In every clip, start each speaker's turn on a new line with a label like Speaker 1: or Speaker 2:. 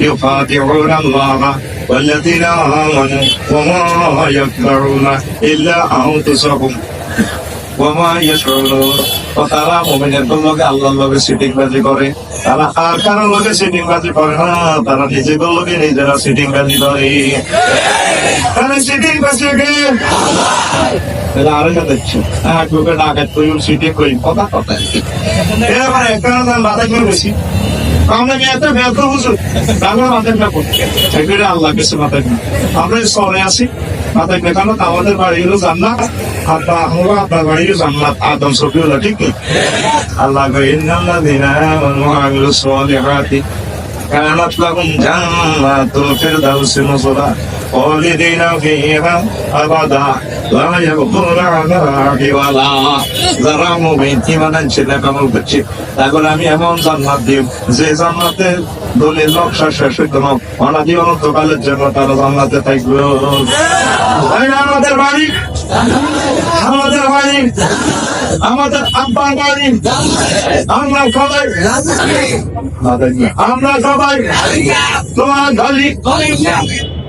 Speaker 1: يخادعون الله والذين آمنوا وما يخدعون إلا أنفسهم ওমা ইয়াশউরুন ও তারা মুমিনের লগে আল্লাহর লগে সিটিং বাজি করে তারা আর কারো লগে সিটিং বাজি করে না তারা নিজেদের লগে নিজেরা সিটিং বাজি করে তারা সিটিং বাজি কে তাহলে আরো না দেখছো হ্যাঁ গ্রুপে ডাকাত কই সিটিং কই কথা কথা এবার একটা না মাথা করে বেশি আমরা এত ব্যর্থ বুঝুন তারপরে মাথায় না করতে সেগুলো আল্লাহ কিছু মাথায় না আমরা শহরে আসি মাথায় না কেন আমাদের বাড়ি হলো জান্নাত আপনার আমরা আপনার বাড়ি হলো জান্নাত আদম সফি হলো ঠিক কি আল্লাহ কই ইন্নাল্লাহ দিনা আমিলু সালিহাতি كانت لهم جنات الفردوس نزلا خالدين فيها أبدا لا يبغون عنها ولا যারা মুমিন ইমানের ছেলে কামল করছে এখন আমি এমন জান্নাত দিব যে জান্নাতের দলিল নকশা শেষ হইতো না অনাদি অনন্তকালের জন্য তারা জান্নাতে থাকবে তাই না আমাদের বাড়ি আমাদের বাড়ি আমাদের আব্বার বাড়ি আমরা সবাই আমরা সবাই তোমার গালি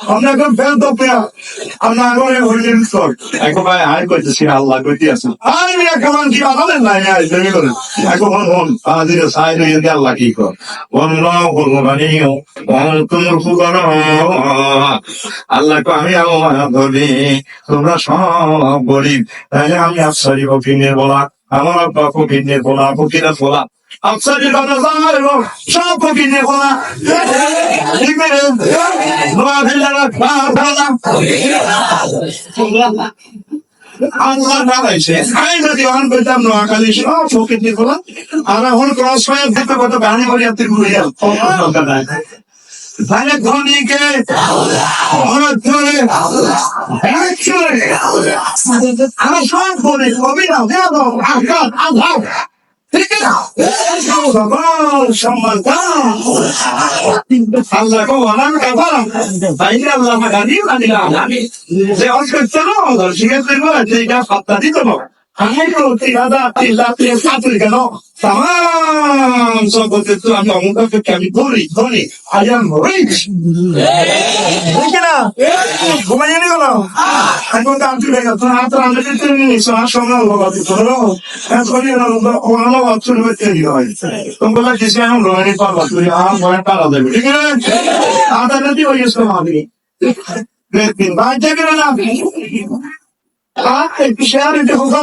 Speaker 1: আপনাকে ফেল তো পেয়া আপনার আল্লাহ কইতে কি আদালেন আই দেরি করেন। একবার হন আদিরে দি আল্লাহ কি কর? আল্লাহু গানিয়ু ওয়া আনতুম ফুকারা আল্লাহ কো আমি আমার ধনী তোমরা সব গরিব। তাই আমি আফসারি হকিনের বলা আমার বাপ হকিনের বলা হকিরা বলা ফকিনের বলা ঠিক আছে নোয়া ফেলারা খাওয়া আল্লাহ বানাইছে আমি যদি অন করতাম নোয়াখালী সব ফকির বলা আর এখন ক্রস ফায়ার দিতে কত গাড়ি করে আপনি ঘুরে তাহলে ধনীকে আমরা সব বলি অভিনব আঘাত আঘাত না সম্মান আল্লাহ কো অনার কাপড় তাইলে আল্লাহ মাগানি মানিলাম যে অস্কার চলো শিখে ফিরবো যেটা সপ্তাহ দিত না আমি তো তিন হাজার তিন লাখ তিন সাতুরি কেন তাম সম্পর্কে তো আমি অমুককে আমি ধরি ধরি আই এম রিচ ঠিক না ঘুমাই জানি গেল এখন তো আমি চলে গেল হাত রান্না করতে নিস আর সময় হলো বাকি তো হলো এখন করি না ওখানে অচুর হইতে দিল হয় কিছু আমি দিন ভাই থেকে না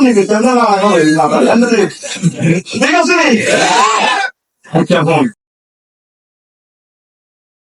Speaker 1: নিবি তাহলে না ঠিক আছে আচ্ছা ফোন